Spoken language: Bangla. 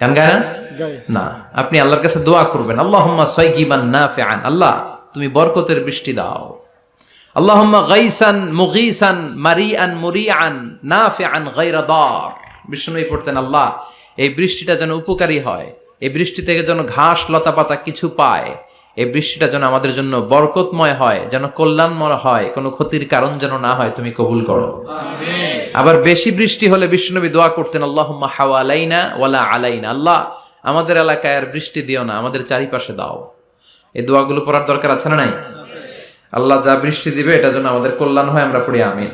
গান গায় না? না। আপনি আল্লাহর কাছে দোয়া করবেন, আল্লাহুম্মা না নাফিআন আল্লাহ, তুমি বরকতের বৃষ্টি দাও। গাইসান দার। বিষ্ণুই পড়তেন, আল্লাহ, এই বৃষ্টিটা যেন উপকারী হয়, এই বৃষ্টি থেকে যেন ঘাস লতা পাতা কিছু পায়। এই বৃষ্টিটা যেন আমাদের জন্য বরকতময় হয় যেন কল্যাণময় হয় কোনো ক্ষতির কারণ যেন না হয় তুমি কবুল করো। আবার বেশি বৃষ্টি হলে বিষ্ণুনবী দোয়া করতেন আল্লাহুম্মা হাওয়ালাইনা ওয়ালা আলাইনা। আল্লাহ আমাদের এলাকায় আর বৃষ্টি দিও না আমাদের চারিপাশে দাও। এই দোয়াগুলো পড়ার দরকার আছে না নাই? আল্লাহ যা বৃষ্টি দিবে এটা যেন আমাদের কল্যাণ হয় আমরা পড়ি আমিন।